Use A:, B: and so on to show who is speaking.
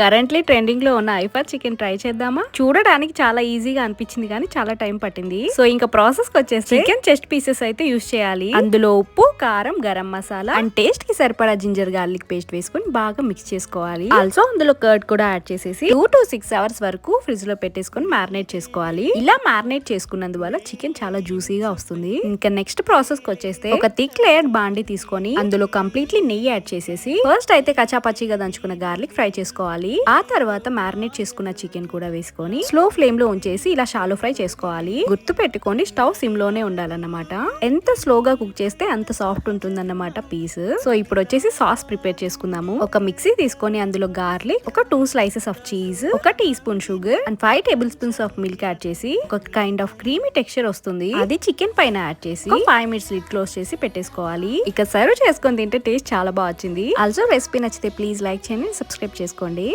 A: Currently ట్రెండింగ్లో ఉన్న ఐఫర్ chicken try చేద్దామా? చూడడానికి చాలా ఈజీగా అనిపించింది కానీ చాలా టైం పట్టింది. సో ఇంకా ప్రాసెస్కి వచ్చేసి చికెన్ చెస్ట్ పీసెస్ అయితే యూస్ చేయాలి. అందులో ఉప్పు కారం గరం మసాలా అండ్ టేస్ట్కి సరిపడా జింజర్ గార్లిక్ పేస్ట్ వేసుకొని బాగా మిక్స్ చేసుకోవాలి. ఆల్సో అందులో కర్డ్ కూడా యాడ్ చేసేసి టూ టు సిక్స్ అవర్స్ వరకు ఫ్రిడ్జ్లో పెట్టేసుకొని మ్యారినేట్ చేసుకోవాలి. ఇలా మ్యారినేట్ చేసుకున్నందువల్ల చికెన్ చాలా జ్యూసీగా వస్తుంది. ఇంకా నెక్స్ట్ ప్రాసెస్కి వచ్చేస్తే ఒక థిక్ లేయర్ బాండి తీసుకొని అందులో కంప్లీట్లీ నెయ్యి యాడ్ చేసేసి ఫస్ట్ అయితే కచాపచ్చిగా దంచుకున్న గార్లిక్ ఫ్రై చేసుకోవాలి. ఆ తర్వాత మ్యారినేట్ చేసుకున్న చికెన్ కూడా వేసుకొని స్లో ఫ్లేమ్లో ఉంచేసి ఇలా షాలో ఫ్రై చేసుకోవాలి. గుర్తు పెట్టుకొని స్టవ్ సిమ్లోనే ఉండాలన్నమాట. ఎంత స్లోగా కుక్ చేస్తే అంత సాఫ్ట్ ఉంటుందన్నమాట పీస్. సో ఇప్పుడు వచ్చేసి సాస్ ప్రిపేర్ చేసుకుందాము. ఒక మిక్సీ తీసుకొని అందులో గార్లిక్ ఒక టూ స్లైసెస్ ఆఫ్ చీజ్ ఒక teaspoon sugar and five tablespoons of milk add చేసి ఒక కైండ్ ఆఫ్ క్రీమీ టెక్స్చర్ వస్తుంది. అది చికెన్ పైన యాడ్ చేసి ఫైవ్ మినిట్స్ లిడ్ క్లోజ్ చేసి పెట్టేసుకోవాలి. ఇక సర్వ్ చేసుకొని తింటే టేస్ట్ చాలా బాగా వచ్చింది. ఆల్సో రెసిపీ నచ్చితే ప్లీజ్ లైక్ చేయండి సబ్స్క్రైబ్ చేసుకోండి.